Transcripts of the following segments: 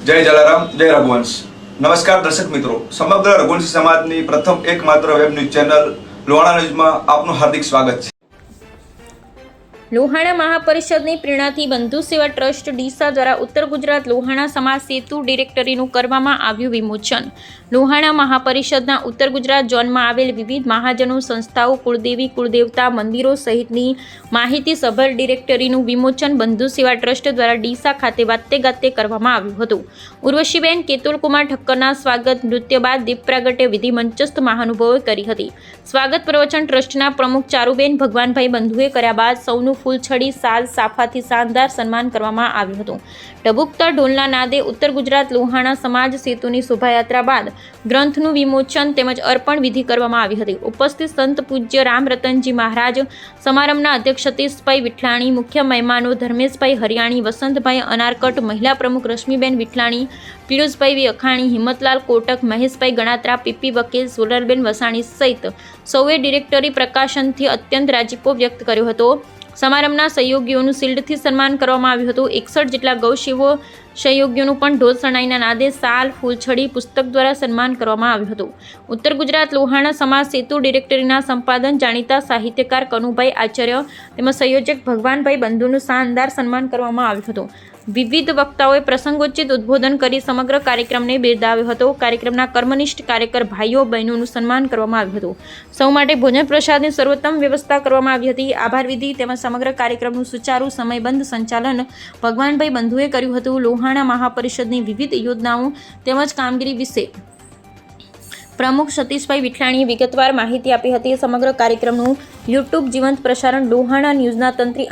જય જલારામ, જય રઘુવંશ. નમસ્કાર દર્શક મિત્રો. સમગ્ર રઘુવંશી સમાજની પ્રથમ એકમાત્ર વેબ ન્યૂઝ ચેનલ લોણા ન્યૂઝમાં આપનું હાર્દિક સ્વાગત છે. લોહાણા મહાપરિષદની પ્રેરણાથી બંધુ સેવા ટ્રસ્ટ ડીસા દ્વારા ઉત્તર ગુજરાત લોહાણા સમાજ સેતુ ડિરેક્ટરીનું કરવામાં આવ્યું વિમોચન. લોહાણા મહાપરિષદના ઉત્તર ગુજરાત ઝોનમાં આવેલ વિવિધ મહાજનો સંસ્થાઓ, કુળદેવી, કુળદેવતા મંદિરો સહિતની માહિતી સભર ડિરેક્ટરીનું વિમોચન બંધુ સેવા ટ્રસ્ટ દ્વારા ડીસા ખાતે વાતે ગાતે કરવામાં આવ્યું હતું. ઉર્વશીબેન કેતુલકુમાર ઠક્કરના સ્વાગત નૃત્ય બાદ દીપ પ્રાગટ્ય વિધિ મંચસ્થ મહાનુભાવોએ કરી હતી. સ્વાગત પ્રવચન ટ્રસ્ટના પ્રમુખ ચારુબેન ભગવાનભાઈ બંધુએ કર્યા બાદ સૌનું ફૂલછડી સાલ સાફાથી શાનદાર સન્માન કરવામાં આવ્યું હતું. ટબુકતર ઢોલના નાદે ઉત્તર ગુજરાત લોહાણા સમાજ સેતુની શોભાયાત્રા બાદ ગ્રંથનું વિમોચન તેમજ અર્પણ વિધિ કરવામાં આવી હતી. ઉપસ્થિત સંત પૂજ્ય રામરતનજી મહારાજ, સમારંભના અધ્યક્ષ સતીશભાઈ વિઠલાણી મુખ્ય મહેમાનો ધર્મેશભાઈ હરિયાણી, વસંતભાઈ અનારકટ, મહિલા પ્રમુખ રશ્મિબેન વિઠલાણી પિયુષભાઈ અખાણી, હિંમતલાલ કોટક, મહેશભાઈ ગણાત્રા, પીપી વકીલ, સોલરબેન વસાણી સહિત સૌએ ડિરેક્ટરી પ્રકાશનથી અત્યંત રાજીપો વ્યક્ત કર્યો હતો. સમારંભના સહયોગીઓનું શિલ્ડથી સન્માન કરવામાં આવ્યું હતું. એકસઠ જેટલા ગૌશિવો સહયોગીઓનું પણ ઢોલ શરણાઈના નાદે સાલ, ફૂલછડી, પુસ્તક દ્વારા સન્માન કરવામાં આવ્યું હતું. ઉત્તર ગુજરાત લોહાણા સમાજ સેતુ ડિરેક્ટરીના સંપાદન જાણીતા સાહિત્યકાર કનુભાઈ આચાર્ય તેમજ સંયોજક ભગવાનભાઈ બંધુનું શાનદાર સન્માન કરવામાં આવ્યું હતું. વિવિધ વક્તાઓએ પ્રસંગોચિત ઉદ્બોધન કરી સમગ્ર કાર્યક્રમને બિરદાવ્યો હતો. કાર્યક્રમના કર્મનિષ્ઠ કાર્યકર ભાઈઓ બહેનોનું સન્માન કરવામાં આવ્યું હતું. સૌ માટે ભોજન પ્રસાદની સર્વોત્તમ વ્યવસ્થા કરવામાં આવી હતી. આભાર વિધિ તેમજ સમગ્ર કાર્યક્રમનું સુચારુ સમયબંધ સંચાલન ભગવાનભાઈ બંધુએ કર્યું હતું. લોહાણા મહાપરિષદની વિવિધ યોજનાઓ તેમજ કામગીરી વિશે પ્રમુખ સતીશભાઈ વિઠલાણીએ વિગતવાર માહિતી આપી હતી. સમગ્ર કાર્યક્રમનું યુટ્યુબ જીવંત પ્રસારણ લોહાણા ન્યૂઝના તંત્રી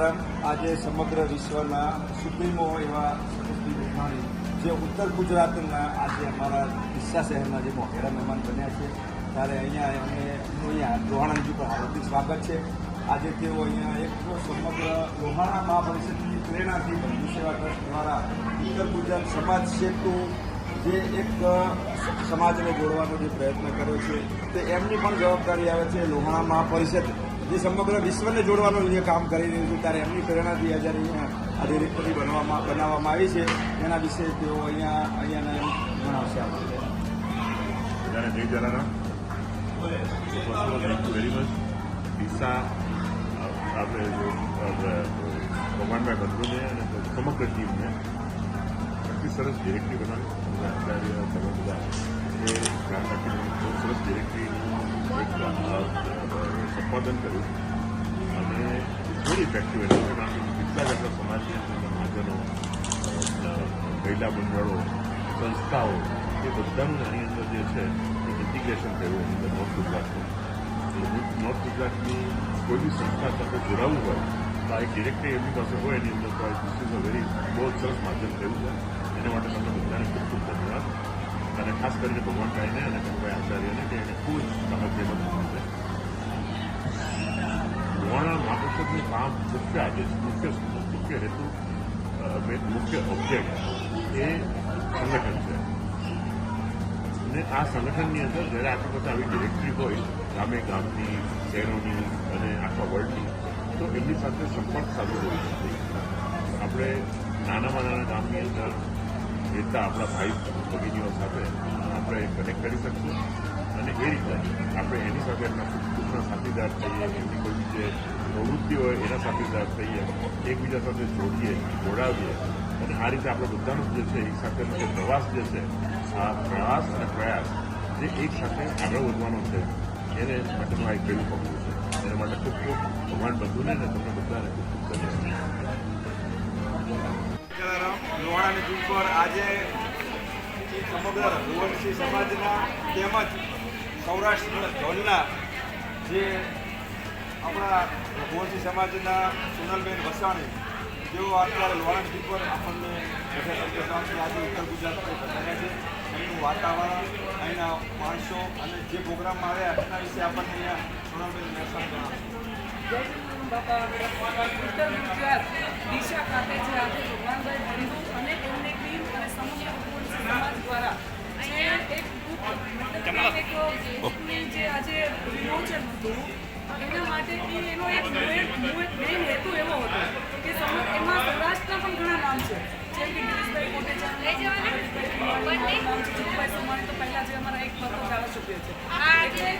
કારણ આજે સમગ્ર વિશ્વના સુપ્રીમો એવા સતીશભાઈ રૂપાણી જે ઉત્તર ગુજરાતના આજે અમારા ડીસા શહેરના જે મોઢેરા મહેમાન બન્યા છે, ત્યારે અહીંયા એમને અહીંયા લોહાણાજી પર હાર્દિક સ્વાગત છે. આજે તેઓ અહીંયા એક સમગ્ર લોહાણા મહાપરિષદની પ્રેરણાથી બંધુ સેવા ટ્રસ્ટ દ્વારા ઉત્તર ગુજરાત સમાજ સેતુ, જે એક સમાજને જોડવાનો જે પ્રયત્ન કર્યો છે, તે એમની પણ જવાબદારી આવે છે લોહાણા મહાપરિષદ જે સમગ્ર વિશ્વને જોડવાનું જે કામ કરી રહ્યું છે, ત્યારે એમની પ્રેરણાથી આજે અહીંયા આ ડિરેક્ટરી બનવામાં બનાવવામાં આવી છે, એના વિશે તેઓ અહીંયા અહીંયાના જણાવશે આપણને ડીસા આપણે જો ભગવાનભાઈ બંધુને અને સમગ્ર ટીમને આટલી સરસ ડિરેક્ટરી બનાવી. તમે બધા એ ધ્યાન રાખીને બહુ સરસ ડિરેક્ટરીનું એક સંપાદન કર્યું. ઇફેક્ટિવ હતી કારણ કે કેટલા જ આપણા સમાજની અંદર મહાજનો મહિલા મંડળો સંસ્થાઓ એ બધાનું આની અંદર જે છે એ ઇન્ટિગ્રેશન થયું એની અંદર નોર્થ ગુજરાતનું એટલે નોર્થ ગુજરાતની કોઈ બી સંસ્થા સાથે જોડાવવું હોય તો આ એક ડિરેક્ટરી એમની પાસે હોય એની અંદર તો ધીસ ઇઝ અ વેરી બહુ સરસ માધ્યમ થયું છે એના માટે તમને બધાને ખૂબ ખૂબ ધન્યવાદ અને ખાસ કરીને ભગવાનભાઈને અને ભગવાન આચાર્યને કે એને ખૂબ સામગ્રી મદદ છે લોહાણા મહાપરિષદનું કામ મુખ્ય આજે મુખ્ય મુખ્ય હેતુ મુખ્ય ઓબ્જેક્ટ એ સંગઠન છે. અને આ સંગઠનની અંદર જ્યારે આપણી પાસે આવી ડિરેક્ટરી હોય, ગામે ગામની, શહેરોની અને આખા વર્લ્ડની તો એમની સાથે સંપર્ક સાધવો જરૂરી છે આપણે નાનામાં નાના ગામની અંદર રહેતા આપણા ભાઈ ભગીનીઓ સાથે આપણે કનેક્ટ કરી શકીશું. અને એ રીતે આપણે એની સાથે એમના સુખ સાથીદાર થઈએ એમની કોઈ જે પ્રવૃત્તિ હોય એના સાથીદાર થઈએ એકબીજા સાથે જોડીએ જોડાવીએ અને આ રીતે આપણે બધાનો જે છે એક સાથેનો જે પ્રવાસ જે છે આ પ્રવાસ અને પ્રયાસ જે એક સાથે આગળ વધવાનો છે એને માટેનું આ એક પહેલું પગલું છે એના માટે ખૂબ ખૂબ ભગવાન બંધુને અને તમને બધાને ખૂબ ખૂબ ધન્યવાદ લોહાણાની પુલ પર આજે સમગ્ર રઘુવંશી સમાજના તેમજ સૌરાષ્ટ્ર ઢોલના જે આપણા રઘુવંશી સમાજના સોનલબેન વસાણી, જેઓ અત્યારે પુલ પર આપણને આજે ઉત્તર ગુજરાતમાં બતાવ્યા છે અહીંનું વાતાવરણ અહીંના માણસો અને જે પ્રોગ્રામમાં આવ્યા એના વિશે આપણને અહીંયા સોનલબેન વસાણી જણાવશે ઉત્તર દિશા ખાતે છે આજે ભગવાનભાઈ હતું એના માટે એ એનો એક મેઇન હેતુ એવો હતો કે એમાં સૌરાષ્ટ્રના પણ ઘણા નામ છે. જેમ કે ગિરીશભાઈ કોટેચા છે જીતુભાઈ સોમાણી તો પહેલા જે અમારા એક પત્ર ધારાસભ્ય છે. એટલે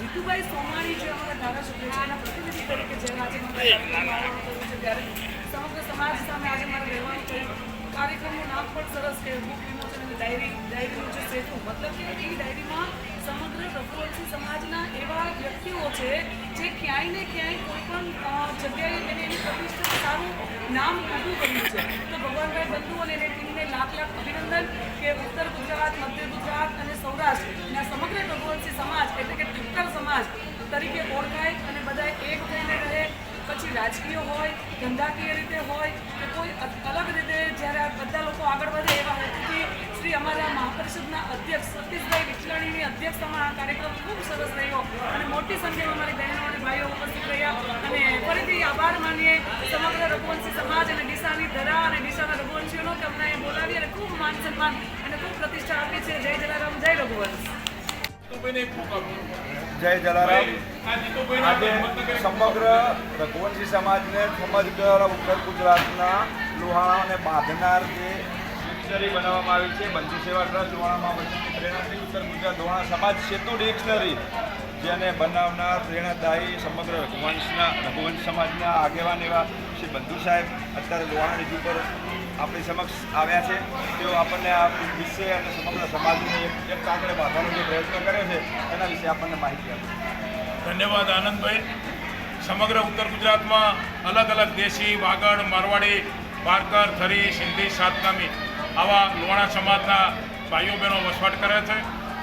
જીતુભાઈ સોમાણી જે અમારા ધારાસભ્ય છે એના પ્રતિનિધિ તરીકે જે આજે મને ત્યારે સમગ્ર સમાજ સામે આજે મારે રહેવાનું થયું. કાર્યક્રમનું નામ પણ સરસ કે બુક વિમોચન અને ડાયરી ડાયરીનું જે સેતુ. મતલબ કે એ ડાયરીમાં સમગ્ર રઘુવંશી સમાજના એવા વ્યક્તિઓ છે જે ક્યાંય ને ક્યાંય કોઈ પણ જગ્યાએ એને એની પ્રતિષ્ઠિત સારું નામ ઊભું કર્યું છે. તો ભગવાનભાઈ બંધુ અને એની ટીમને લાખ લાખ અભિનંદન કે ઉત્તર ગુજરાત, મધ્ય ગુજરાત અને સૌરાષ્ટ્રના સમગ્ર રઘુવંશી સમાજ એટલે કે ટિક્કર સમાજ તરીકે ઓળખાય અને બધા એક થઈને રહે. પછી રાજકીય હોય, ધંધાકીય રીતે હોય કે કોઈ અલગ રીતે જ્યારે બધા લોકો આગળ વધે એવા હેતુથી શ્રી અમારા મહાપરિષદના અધ્યક્ષ સતીશભાઈ વિચલાણીની અધ્યક્ષતામાં આ કાર્યક્રમ ખૂબ સરસ રહ્યો અને મોટી સંખ્યામાં અમારી બહેનો અને ભાઈઓ ઉપસ્થિત રહ્યા. અને ફરીથી આભાર માનીએ સમગ્ર રઘુવંશી સમાજ અને ડીસાની ધરા અને ડીસાના રઘુવંશીઓનો કે અમને બોલાવી અને ખૂબ માન સન્માન અને ખૂબ પ્રતિષ્ઠા આપી છે. જય જલારામ જય રઘુવંશ. જય જલારામ. આજે સમગ્ર રઘુવંશી સમાજને સમગ્ર ઉત્તર ગુજરાતના લોહાણા અને બાંધનાર જે ડિક્શનરી બનાવવામાં આવી છે. બંધુ સેવા ટ્રસ્ટ લોહાણામાં વચ્ચેની પ્રેરણાથી ઉત્તર ગુજરાત લોહાણા સમાજ સેતુ ડિક્શનરી, જેને બનાવનાર પ્રેરણાદાયી સમગ્ર રઘુવંશના, રઘુવંશ સમાજના આગેવાન એવા શ્રી બંધુ સાહેબ અત્યારે લોહાણાની ઉપર આપણી સમક્ષ આવ્યા છે. તેઓ આપણને આ વિશે અને સમગ્ર સમાજને એક કાંકરે બાંધવાનો જે પ્રયત્ન કર્યો છે, એના વિશે આપણને માહિતી આપશે ધન્યવાદ આનંદભાઈ. સમગ્ર ઉત્તર ગુજરાતમાં અલગ અલગ દેશી વાગડ, મારવાડી, બારકર, થરી સિંધી સાતનામી આવા લોહાણા સમાજના ભાઈઓ બહેનો વસવાટ કરે છે.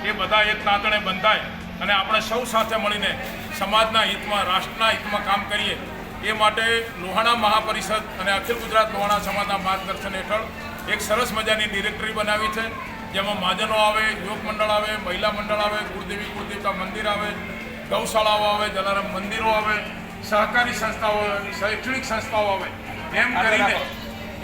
એ બધા એક તાંતણે બંધાય અને આપણે સૌ સાથે મળીને સમાજના હિતમાં રાષ્ટ્રના હિતમાં કામ કરીએ. એ માટે લોહાણા મહાપરિષદ અને અખિલ ગુજરાત લોહાણા સમાજના માર્ગદર્શન હેઠળ એક સરસ મજાની ડિરેક્ટરી બનાવી છે. જેમાં મહાજનો આવે યુવક મંડળ આવે મહિલા મંડળ આવે કુળદેવી કુળદેવતા મંદિર આવે ગૌશાળાઓ આવે જલારામ મંદિરો આવે સહકારી સંસ્થાઓ આવે શૈક્ષણિક સંસ્થાઓ આવે. એમ કરીને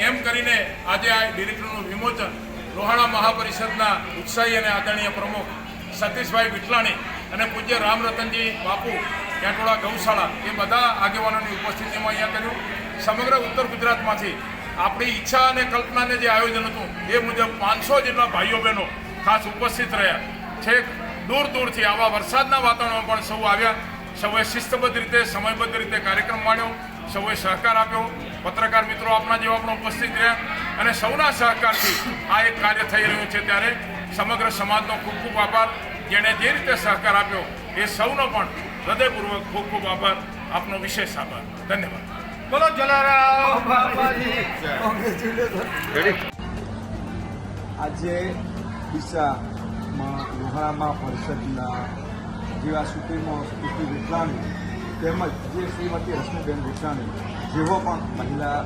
એમ કરીને આજે આ ડિરેક્ટરનું વિમોચન લોહાણા મહાપરિષદના ઉત્સાહી અને આદરણીય પ્રમુખ સતીશભાઈ વિઠલાણી અને પૂજ્ય રામરતનજી બાપુ, કેટોળા ગૌશાળા એ બધા આગેવાનોની ઉપસ્થિતિમાં અહીંયા કર્યું. સમગ્ર ઉત્તર ગુજરાતમાંથી આપણી ઈચ્છા અને કલ્પનાને જે આયોજન હતું એ મુજબ પાંચસો જેટલા ભાઈઓ બહેનો ખાસ ઉપસ્થિત રહ્યા. છેક દૂર દૂરથી આવા વરસાદના વાતાવરણમાં પણ સૌ આવ્યા. સૌએ શિસ્તબદ્ધ રીતે, સમયબદ્ધ રીતે કાર્યક્રમ માણ્યો. સૌએ સહકાર આપ્યો. પત્રકાર મિત્રો આપના જેવા પણ ઉપસ્થિત રહ્યા અને સૌના સહકારથી આ એક કાર્ય થઈ રહ્યું છે ત્યારે સમગ્ર સમાજનો ખૂબ ખૂબ આભાર. જેણે જે રીતે સહકાર આપ્યો એ સૌનો પણ હૃદયપૂર્વક ખૂબ ખૂબ આભાર. આપનો વિશેષ આભાર. ધન્યવાદ. બોલો જલારામ આજે ડીસામાં લોહાણામાં પરિષદના જેવા સુપ્રીમો સ્મૃતિ વિકલાણી તેમજ જે શ્રીમતી રશ્મિબેન વિઠાણી જેઓ પણ મહિલા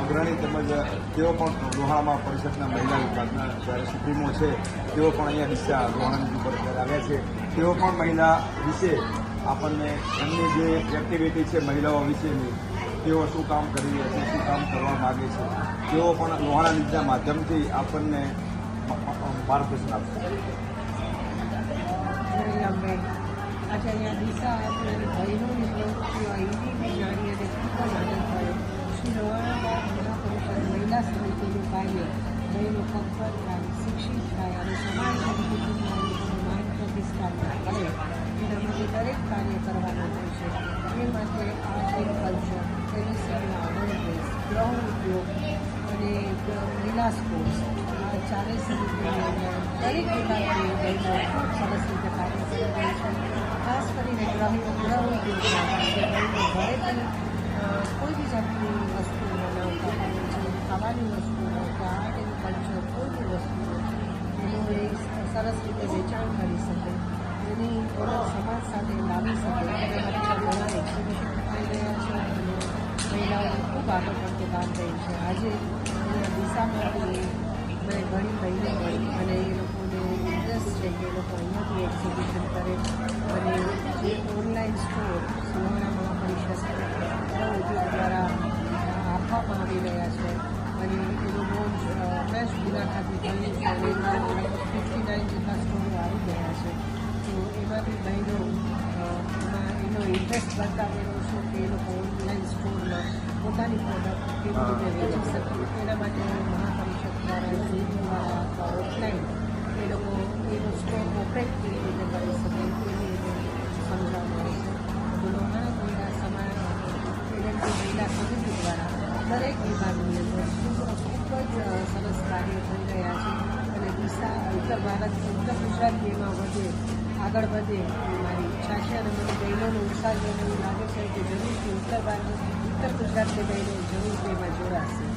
અગ્રણી તેમજ તેઓ પણ લોહાણામાં પરિષદના મહિલા વિભાગના જ્યારે સુપ્રીમો છે, તેઓ પણ અહીંયા દિશા લોહાણાની ઉપર અત્યારે આવ્યા છે. તેઓ પણ મહિલા વિશે આપણને એમની જે એક્ટિવિટી છે મહિલાઓ વિશેની, તેઓ શું કામ કરી રહ્યા છે, શું કામ કરવા માગે છે, તેઓ પણ લોહાણા નીતિના માધ્યમથી આપણને માર્ગદર્શન આપશે. અહીંયા દિશા અહીંની બી જાણી અને ખૂબ જ શ્રી રવાનાબાદ જિલ્લા પરિષદ મહિલા સમિતિનું કાર્ય બહેનો થાય શિક્ષિત થાય અને સમાજ સંસ્કૃતિના લોકોને માન પ્રતિષ્ઠા કરે એના માટે દરેક કાર્ય કરવાના હોય છે એ માટે આર્ટ એન્ડ કલ્ચર ઉદ્યોગ અને મહિલા સ્પોર્ટ્સ ચારેય દરેક પ્રકારની બહેનો ખૂબ સરસ રીતે કાર્ય કરી છે. ખાસ કરીને ગ્રાહકો ગ્રહ ઉદ્યોગમાં જે બહેનો ઘરેથી અ, કોઈ બી જાતની વસ્તુ ખાવાની વસ્તુ કે આર્ટ એન્ડ કલ્ચર કોઈ બી વસ્તુ એનું એ સરસ રીતે વેચાણ કરી શકે એની ઓળખ સમાજ સાથે લાવી શકે એના ઘણા એક્ઝિબિશન થઈ રહ્યા છે. અને મહિલાઓ ખૂબ આગળ પડતી કામ કરી છે. આજે દિશામાં મેં ઘણી બહેનો મળી અને એ લોકોને ઇન્ટરેસ્ટ છે કે એ લોકો અહીંયાથી એક્ઝિબિશન કરે. અને એ ઓનલાઈન સ્ટોર સુવર્ણા મહાપરિષદ ઉદ્યોગ દ્વારા આપવામાં આવી રહ્યા છે. અને એ લોકો ફ્રેશ ખાતે થયું છે. ફિફ્ટી નાઇન જેટલા સ્ટોરો આવી ગયા છે. તો એમાંથી બહેનો એનો ઇન્ટરેસ્ટ બતાવેલો છે કે એ લોકો ઓનલાઈન સ્ટોરમાં પોતાની પ્રોડક્ટ કેવી રીતે વેચી શકે. એના માટે મહાપરિષદ ઝૂમ દ્વારા ઓફલાઈન એ લોકો એનો સ્ટોર ઓપરેટ કેવી રીતે કરી શકે એની એને સમજાવવામાં આવે છે તો લોહાણા મહિલા સમાજ મહિલા સમિતિ દ્વારા દરેક વિભાગની ખૂબ જ સરસ કાર્ય થઈ રહ્યા છે અને દિશા ઉત્તર ભારત ઉત્તર ગુજરાત વધે આગળ વધે એ મારી ઈચ્છા છે અને મને બહેનોનો ઉત્સાહ જોઈને એવું લાગે છે કે જરૂરથી ઉત્તર ભારત ઉત્તર ગુજરાતની બહેનો જરૂર એમાં જોડાશે.